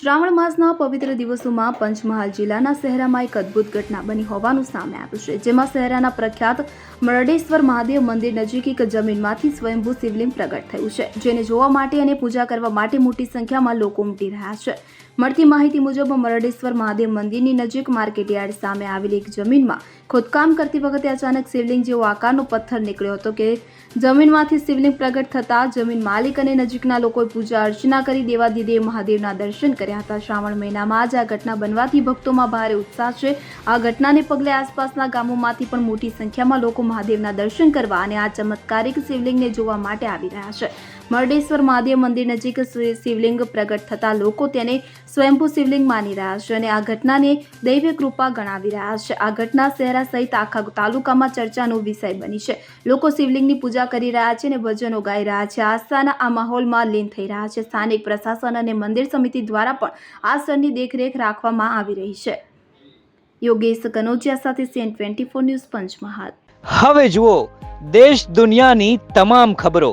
શ્રાવણ માસના પવિત્ર દિવસોમાં પંચમહાલ જિલ્લાના શહેરામાં એક અદ્ભુત ઘટના બની હોવાનું સામે આવ્યું છે, જેમાં શહેરાના પ્રખ્યાત મરડેશ્વર મહાદેવ મંદિર નજીક એક જમીનમાંથી સ્વયંભૂ શિવલિંગ પ્રગટ થયું છે, જેને જોવા માટે અને પૂજા કરવા માટે મોટી સંખ્યામાં લોકો ઉમટી રહ્યા છે. મળતી માહિતી મુજબ મરડેશ્વર મહાદેવ મંદિરની નજીક માર્કેટયાર્ડ સામે આવેલી એક જમીનમાં ખોદકામ કરતી વખતે અચાનક શિવલિંગ જેવો આકારનો પથ્થર નીકળ્યો હતો કે જમીનમાંથી શિવલિંગ પ્રગટ થતાં જમીન માલિક અને નજીકના લોકોએ પૂજા અર્ચના કરી દેવાદિદેવ મહાદેવના દર્શન કર્યા હતા. શ્રાવણ મહિનામાં જ આ ઘટના બનવાથી ભક્તોમાં ભારે ઉત્સાહ છે. આ ઘટનાને પગલે આસપાસના ગામોમાંથી પણ મોટી સંખ્યામાં લોકો મહાદેવના દર્શન કરવા અને આ ચમત્કારિક શિવલિંગને જોવા માટે આવી રહ્યા છે. મરડેશ્વર મહાદેવ મંદિર નજીક શિવલિંગ પ્રગટ થતા લોકો તેને સ્વયંભૂ શિવલિંગ માની રહ્યા છે અને આ ઘટનાને દૈવ્ય કૃપા ગણાવી રહ્યા છે. આ ઘટના શહેરા સહિત આખા તાલુકામાં ચર્ચાનો વિષય બની છે. લોકો શિવલિંગની પૂજા કરી રહ્યા છે અને ભજનો ગાઈ રહ્યા છે. આસ્થાના આ માહોલમાં લીન થઈ રહ્યા છે. સ્થાનિક પ્રશાસન અને મંદિર સમિતિ દ્વારા પણ આ સ્થળની દેખરેખ રાખવામાં આવી રહી છે. યોગેશ કનોજિયા સાથે CN twenty four news Panchmahal. હવે જુઓ, દેશ દુનિયાની તમામ ખબરો.